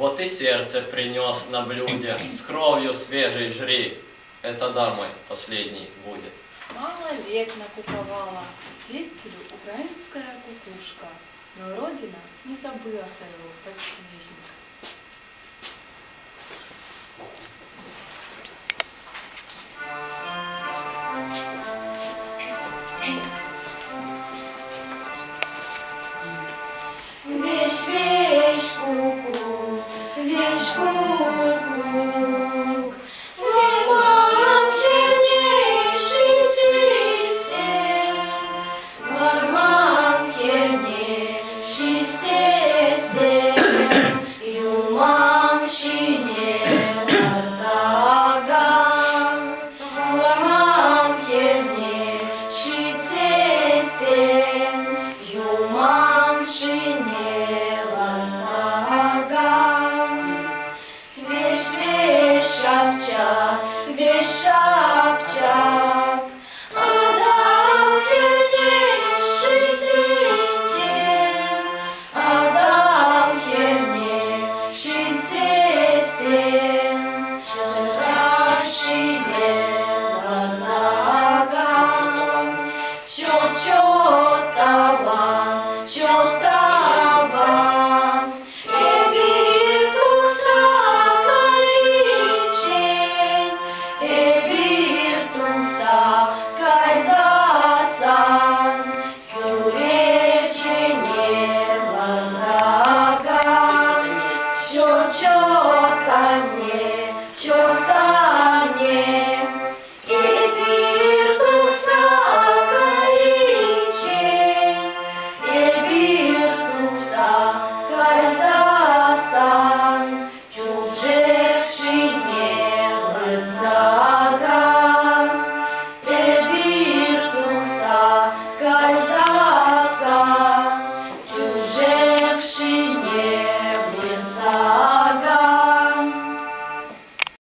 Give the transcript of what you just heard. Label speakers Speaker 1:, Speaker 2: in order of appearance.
Speaker 1: Вот и сердце принес на блюде, с кровью свежей жри. Это дар мой последний будет.
Speaker 2: Мало лет накуковала, свистелю украинская кукушка, но родина не забыла своего подснежника.
Speaker 3: Вещь, вещь, куку, вещь, shine. your God.